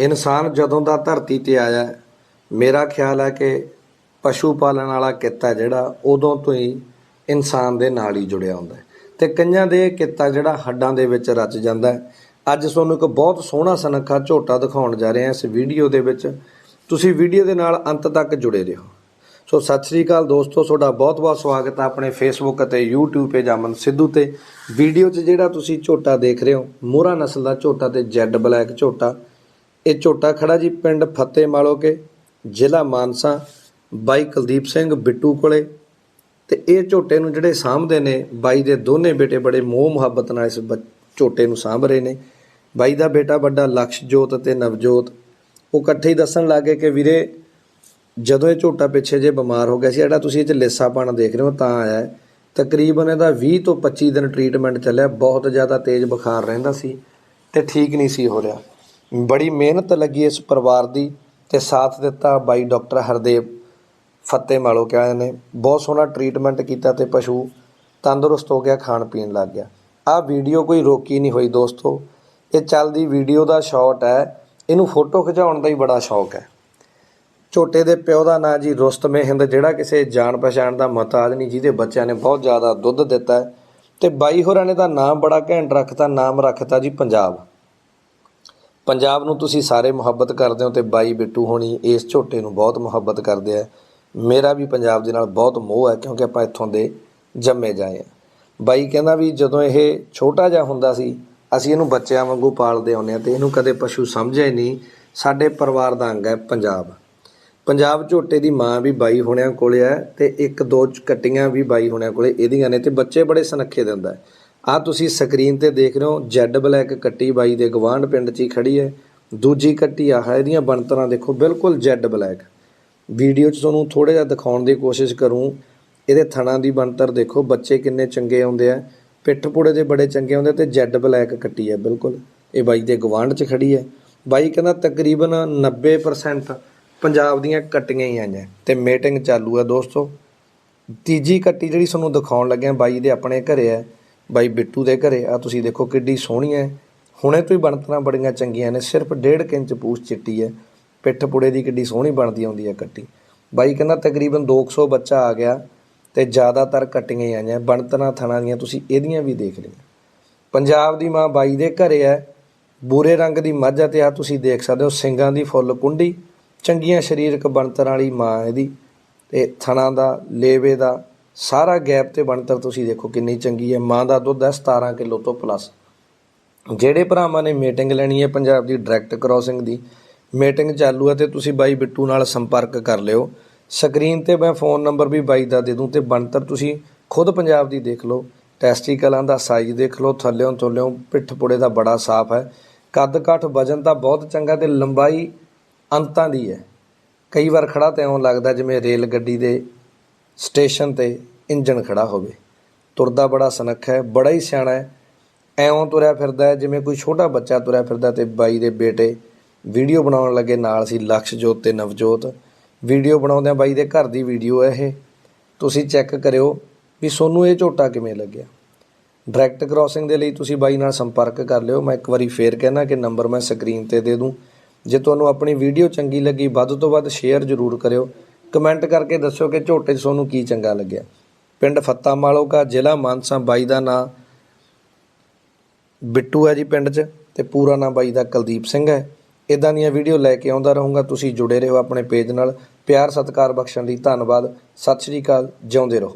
ਇਨਸਾਨ ਜਦੋਂ ਦਾ ਧਰਤੀ ਤੇ ਆਇਆ ਮੇਰਾ ਖਿਆਲ ਹੈ ਕਿ ਪਸ਼ੂ ਪਾਲਣ ਵਾਲਾ ਕਿੱਤਾ ਜਿਹੜਾ, ਉਦੋਂ ਤੋਂ ਹੀ ਇਨਸਾਨ ਦੇ ਨਾਲ ਹੀ ਜੁੜਿਆ ਹੁੰਦਾ ਹੈ। ਤੇ ਕਈਆਂ ਦੇ ਕਿੱਤਾ ਜਿਹੜਾ ਹੱਡਾਂ ਦੇ ਵਿੱਚ ਰਚ ਜਾਂਦਾ ਅੱਜ ਤੁਹਾਨੂੰ ਇੱਕ ਬਹੁਤ ਸੋਹਣਾ ਸਨੱਖਾ ਝੋਟਾ ਦਿਖਾਉਣ ਜਾ ਰਹੇ ਹਾਂ ਇਸ ਵੀਡੀਓ ਦੇ ਵਿੱਚ। ਤੁਸੀਂ ਵੀਡੀਓ ਦੇ ਨਾਲ ਅੰਤ ਤੱਕ ਜੁੜੇ ਰਹੋ। ਸੋ ਸਤਿ ਸ੍ਰੀ ਅਕਾਲ ਦੋਸਤੋ, ਤੁਹਾਡਾ ਬਹੁਤ-ਬਹੁਤ ਸਵਾਗਤ ਹੈ ਆਪਣੇ ਫੇਸਬੁੱਕ ਅਤੇ YouTube ਪੇਜ ਅਮਨ ਸਿੱਧੂ ਤੇ। ਵੀਡੀਓ 'ਚ ਜਿਹੜਾ ਤੁਸੀਂ ਝੋਟਾ ਦੇਖ ਰਹੇ ਹੋ ਮੋਹਰਾ ਨਸਲ ਦਾ ਝੋਟਾ ਤੇ ਜੈਡ ਬਲੈਕ ਝੋਟਾ। ਇਹ ਝੋਟਾ ਖੜਾ ਜੀ ਪਿੰਡ ਫੱਤੇ ਮਾਲੋਕੇ ਜ਼ਿਲ੍ਹਾ ਮਾਨਸਾ, ਬਾਈ ਕੁਲਦੀਪ ਸਿੰਘ ਬਿੱਟੂ ਕੋਲੇ। ਤੇ ਇਹ ਝੋਟੇ ਨੂੰ ਜਿਹੜੇ ਸਾਂਭਦੇ ਨੇ, ਬਾਈ ਦੇ ਦੋਨੇ ਬੇਟੇ ਬੜੇ ਮੋਹ ਮੁਹੱਬਤ ਨਾਲ ਇਸ ਬੱਚ- ਝੋਟੇ ਨੂੰ ਸਾਂਭ ਰਹੇ ਨੇ। ਬਾਈ ਦਾ ਬੇਟਾ ਵੱਡਾ ਲਕਸ਼ਜੋਤ ਤੇ ਨਵਜੋਤ। ਉਹ ਇਕੱਠੇ ਹੀ ਦੱਸਣ ਲੱਗੇ ਕਿ ਵੀਰੇ, ਜਦੋਂ ਇਹ ਝੋਟਾ ਪਿੱਛੇ ਜੇ ਬਿਮਾਰ ਹੋ ਗਿਆ ਸੀ, ਜਿਹੜਾ ਤੁਸੀਂ ਇਹ ਚ ਲਿੱਸਾਪਣ ਦੇਖ ਰਹੇ ਹੋ, ਤਾਂ ਆਇਆ ਤਕਰੀਬਨ ਇਹਦਾ 20 ਤੋਂ 25 ਦਿਨ ਟ੍ਰੀਟਮੈਂਟ ਚੱਲਿਆ, ਬਹੁਤ ਜ਼ਿਆਦਾ ਤੇਜ਼ ਬੁਖਾਰ ਰਹਿੰਦਾ ਸੀ ਤੇ ਠੀਕ ਨਹੀਂ ਸੀ ਹੋ ਰਿਹਾ। ਬੜੀ ਮਿਹਨਤ ਲੱਗੀ ਇਸ ਪਰਿਵਾਰ ਦੀ ਤੇ ਸਾਥ ਦਿੱਤਾ ਬਾਈ ਡਾਕਟਰ ਹਰਦੇਵ ਫੱਤੇ ਮਾਲੋ ਕਹਿੰਦੇ ਨੇ ਬਹੁਤ ਸੋਹਣਾ ਟ੍ਰੀਟਮੈਂਟ ਕੀਤਾ ਤੇ ਪਸ਼ੂ ਤੰਦਰੁਸਤ ਹੋ ਗਿਆ, ਖਾਣ ਪੀਣ ਲੱਗ ਗਿਆ। ਆਹ ਵੀਡੀਓ ਕੋਈ ਰੋਕੀ ਨਹੀਂ ਹੋਈ ਦੋਸਤੋ। ਇਹ ਚੱਲਦੀ ਵੀਡੀਓ ਦਾ ਸ਼ਾਟ ਹੈ। ਇਹਨੂੰ ਫੋਟੋ ਖਿਚਾਉਣ ਦਾ ਹੀ ਬੜਾ ਸ਼ੌਕ ਹੈ। ਝੋਟੇ ਦੇ ਪਿਓ ਦਾ ਨਾਂ ਜੀ ਰੁਸਤਮੇ ਹਿੰਦ, ਜਿਹੜਾ ਕਿਸੇ ਜਾਣ ਪਛਾਣ ਦਾ ਮਹਤਾਜ ਨਹੀਂ, ਜਿਹਦੇ ਬੱਚਿਆਂ ਨੇ ਬਹੁਤ ਜ਼ਿਆਦਾ ਦੁੱਧ ਦਿੱਤਾ ਹੈ। ਤੇ ਬਾਈ ਹੋਰਾਂ ਨੇ ਤਾਂ ਨਾਮ ਬੜਾ ਘੈਂਟ ਰੱਖਤਾ, ਨਾਮ ਰੱਖਤਾ ਜੀ ਪੰਜਾਬ। ਪੰਜਾਬ ਨੂੰ ਤੁਸੀਂ ਸਾਰੇ ਮੁਹੱਬਤ ਕਰਦੇ ਹੋ ਤੇ ਬਾਈ ਬਿੱਟੂ ਹੋਣੀ ਇਸ ਝੋਟੇ ਨੂੰ ਬਹੁਤ ਮੁਹੱਬਤ ਕਰਦੇ ਆ। ਮੇਰਾ ਵੀ ਪੰਜਾਬ ਦੇ ਨਾਲ ਬਹੁਤ ਮੋਹ ਹੈ ਕਿਉਂਕਿ ਆਪਾਂ ਇੱਥੋਂ ਦੇ ਜੰਮੇ ਜਾਏ ਆ। ਬਾਈ ਕਹਿੰਦਾ ਵੀ ਜਦੋਂ ਇਹ ਛੋਟਾ ਜਿਹਾ ਹੁੰਦਾ ਸੀ, ਅਸੀਂ ਇਹਨੂੰ ਬੱਚਿਆਂ ਵਾਂਗੂ ਪਾਲਦੇ ਆਉਂਦੇ ਆ ਤੇ ਇਹਨੂੰ ਕਦੇ ਪਸ਼ੂ ਸਮਝਿਆ ਹੀ ਨਹੀਂ। ਸਾਡੇ ਪਰਿਵਾਰ ਦਾ ਅੰਗ ਹੈ ਪੰਜਾਬ। ਪੰਜਾਬ ਝੋਟੇ ਦੀ ਮਾਂ ਵੀ ਬਾਈ ਹੋਣਿਆਂ ਕੋਲੇ ਹੈ ਤੇ ਇੱਕ ਦੋ ਚ- ਕੱਟੀਆਂ ਵੀ ਬਾਈ ਹੋਣਿਆਂ ਕੋਲੇ ਇਹਦੀਆਂ ਨੇ ਤੇ ਬੱਚੇ ਬੜੇ ਸੁਨੱਖੇ ਦਿੰਦਾ ਆ ਤੁਸੀਂ ਸਕਰੀਨ ਤੇ ਦੇਖ ਰਹੇ ਹੋ ਜੈਡ ਬਲੈਕ ਕੱਟੀ ਬਾਈ ਦੇ ਗਵਾਂਢ ਪਿੰਡ 'ਚ ਹੀ ਖੜੀ ਹੈ। ਦੂਜੀ ਕੱਟੀ ਆਹ ਇਹਦੀਆਂ ਬਣਤਰਾਂ ਦੇਖੋ, ਬਿਲਕੁਲ ਜੈਡ ਬਲੈਕ ਵੀਡੀਓ 'ਚ ਤੁਹਾਨੂੰ ਥੋੜਾ ਜਿਹਾ ਦਿਖਾਉਣ ਦੀ ਕੋਸ਼ਿਸ਼ ਕਰੂੰ। ਇਹਦੇ ਥਣਾ ਦੀ ਬਣਤਰ ਦੇਖੋ, ਬੱਚੇ ਕਿੰਨੇ ਚੰਗੇ ਆਉਂਦੇ ਆ। ਪਿੱਠ ਪੁੜੇ ਦੇ ਬੜੇ ਚੰਗੇ ਆਉਂਦੇ ਤੇ ਜੈਡ ਬਲੈਕ ਕੱਟੀ ਹੈ, ਬਿਲਕੁਲ। ਇਹ ਬਾਈ ਦੇ ਗਵਾਂਢ 'ਚ ਖੜੀ ਹੈ। ਬਾਈ ਕਹਿੰਦਾ ਤਕਰੀਬਨ 90% ਪੰਜਾਬ ਦੀਆਂ ਕੱਟੀਆਂ ਹੀ ਆਈਆਂ। ਤੇ ਮੀਟਿੰਗ ਚਾਲੂ ਹੈ ਦੋਸਤੋ। ਤੀਜੀ ਕੱਟੀ ਜਿਹੜੀ ਤੁਹਾਨੂੰ ਦਿਖਾਉਣ ਲੱਗਿਆ, ਬਾਈ ਦੇ ਆਪਣੇ ਘਰੇ ਹੈ। ਬਾਈ ਬਿੱਟੂ ਦੇ ਘਰੇ ਆ ਤੁਸੀਂ ਦੇਖੋ ਕਿੱਡੀ ਸੋਹਣੀ ਹੈ ਹੁਣੇ ਤੋਂ ਹੀ ਬਣਤਰਾਂ ਬੜੀਆਂ ਚੰਗੀਆਂ ਨੇ, ਸਿਰਫ 1.5 ਇੰਚ ਪੂਛ ਚਿੱਟੀ ਹੈ ਪਿੱਠ ਪੁੜੇ ਦੀ ਕਿੱਡੀ ਸੋਹਣੀ ਬਣਦੀ ਆਉਂਦੀ ਹੈ ਕੱਟੀ। ਬਾਈ ਕਹਿੰਦਾ ਤਕਰੀਬਨ 200 ਬੱਚਾ ਆ ਗਿਆ ਤੇ ਜ਼ਿਆਦਾਤਰ ਕੱਟੀਆਂ ਹੀ ਆਈਆਂ, ਬਣਤਰਾਂ ਥਣਾ ਦੀਆਂ ਤੁਸੀਂ ਇਹਦੀਆਂ ਵੀ ਦੇਖ ਲਈਆਂ। ਪੰਜਾਬ ਦੀ ਮਾਂ ਬਾਈ ਦੇ ਘਰੇ ਹੈ ਬੂਰੇ ਰੰਗ ਦੀ ਮੱਝ ਹੈ ਤੇ ਆ ਤੁਸੀਂ ਦੇਖ ਸਕਦੇ ਹੋ ਸਿੰਗਾਂ ਦੀ ਫੁੱਲ ਕੁੰਡੀ, ਚੰਗੀਆਂ ਸਰੀਰਕ ਬਣਤਰਾਂ ਵਾਲੀ ਮਾਂ ਇਹਦੀ। ਤੇ ਥਣਾ ਦਾ, ਲੇਵੇ ਦਾ ਸਾਰਾ ਗੈਪ ਤੇ ਬਣਤਰ ਤੁਸੀਂ ਦੇਖੋ ਕਿੰਨੀ ਚੰਗੀ ਹੈ। ਮਾਂ ਦਾ ਦੁੱਧ ਹੈ 17 ਕਿਲੋ ਤੋਂ ਪਲੱਸ ਜਿਹੜੇ ਭਰਾਵਾਂ ਨੇ ਮੀਟਿੰਗ ਲੈਣੀ ਹੈ ਪੰਜਾਬ ਦੀ ਡਾਇਰੈਕਟ ਕ੍ਰਾਸਿੰਗ ਦੀ ਮੀਟਿੰਗ ਚਾਲੂ ਹੈ ਤੇ ਤੁਸੀਂ ਬਾਈ ਬਿੱਟੂ ਨਾਲ ਸੰਪਰਕ ਕਰ ਲਿਓ। ਸਕਰੀਨ ਤੇ ਮੈਂ ਫੋਨ ਨੰਬਰ ਵੀ ਬਾਈ ਦਾ ਦੇ ਦੂੰ ਤੇ ਬਣਤਰ ਤੁਸੀਂ ਖੁਦ ਪੰਜਾਬ ਦੀ ਦੇਖ ਲਓ। ਟੈਸਟੀਕਲਾਂ ਦਾ ਸਾਈਜ਼ ਦੇਖ ਲਓ, ਥੱਲਿਓਂ ਥੱਲਿਓਂ ਪਿੱਠ ਪੁੜੇ ਦਾ ਬੜਾ ਸਾਫ਼ ਹੈ। ਕੱਦ ਕਾਠ ਵਜਨ ਤਾਂ ਬਹੁਤ ਚੰਗਾ ਤੇ ਲੰਬਾਈ ਅੰਤਾਂ ਦੀ ਹੈ। ਕਈ ਵਾਰ ਖੜਾ ਤੇ ਇਉਂ ਲੱਗਦਾ ਜਿਵੇਂ ਰੇਲ ਗੱਡੀ ਦੇ ਸਟੇਸ਼ਨ ਤੇ ਇੰਜਣ ਖੜਾ ਹੋਵੇ। ਤੁਰਦਾ ਬੜਾ ਸੁਨੱਖਾ ਹੈ, ਬੜਾ ਹੀ ਸਿਆਣਾ ਹੈ। ਐਉਂ ਤੁਰਿਆ ਫਿਰਦਾ ਹੈ, ਜਿਵੇਂ ਕੋਈ ਛੋਟਾ ਬੱਚਾ ਤੁਰਿਆ ਫਿਰਦਾ ਤੇ ਬਾਈ ਦੇ ਬੇਟੇ ਵੀਡੀਓ ਬਣਾਉਣ ਲੱਗੇ। ਨਾਲ ਸੀ ਲਕਸ਼ਜੋਤ ਤੇ ਨਵਜੋਤ। ਵੀਡੀਓ ਬਣਾਉਂਦਿਆਂ ਬਾਈ ਦੇ ਘਰ ਦੀ ਵੀਡੀਓ ਹੈ ਇਹ। ਤੁਸੀਂ ਚੈੱਕ ਕਰਿਓ ਵੀ ਸੋਨੂੰ ਇਹ ਝੋਟਾ ਕਿਵੇਂ ਲੱਗਿਆ। ਡਾਇਰੈਕਟ ਕ੍ਰਾਸਿੰਗ ਦੇ ਲਈ ਤੁਸੀਂ ਬਾਈ ਨਾਲ ਸੰਪਰਕ ਕਰ ਲਿਓ। ਮੈਂ ਇੱਕ ਵਾਰੀ ਫੇਰ ਕਹਿਣਾ ਕਿ ਨੰਬਰ ਮੈਂ ਸਕਰੀਨ ਤੇ ਦੇ ਦੂੰ। ਜੇ ਤੁਹਾਨੂੰ ਆਪਣੀ ਵੀਡੀਓ ਚੰਗੀ ਲੱਗੀ, ਵੱਧ ਤੋਂ ਵੱਧ ਸ਼ੇਅਰ ਜ਼ਰੂਰ ਕਰਿਓ। ਕਮੈਂਟ ਕਰਕੇ ਦੱਸਿਓ ਕਿ ਝੋਟੇ 'ਚ ਤੁਹਾਨੂੰ ਕੀ ਚੰਗਾ ਲੱਗਿਆ। ਪਿੰਡ ਫੱਤਾ ਮਾਲੋ ਕਾ, ਜ਼ਿਲ੍ਹਾ ਮਾਨਸਾ ਬਾਈ ਦਾ ਨਾਂ ਬਿੱਟੂ ਹੈ ਜੀ ਪਿੰਡ 'ਚ ਤੇ ਪੂਰਾ ਨਾਂ ਬਾਈ ਦਾ ਕੁਲਦੀਪ ਸਿੰਘ ਹੈ। ਇਦਾਂ ਦੀਆਂ ਵੀਡੀਓ ਲੈ ਕੇ ਆਉਂਦਾ ਰਹੂੰਗਾ, ਤੁਸੀਂ ਜੁੜੇ ਰਹੋ ਆਪਣੇ ਪੇਜ ਨਾਲ। ਪਿਆਰ, ਸਤਿਕਾਰ, ਬਖਸ਼ਣ ਲਈ ਧੰਨਵਾਦ। ਸਤਿ ਸ਼੍ਰੀ ਅਕਾਲ, ਜਿਉਂਦੇ ਰਹੋ।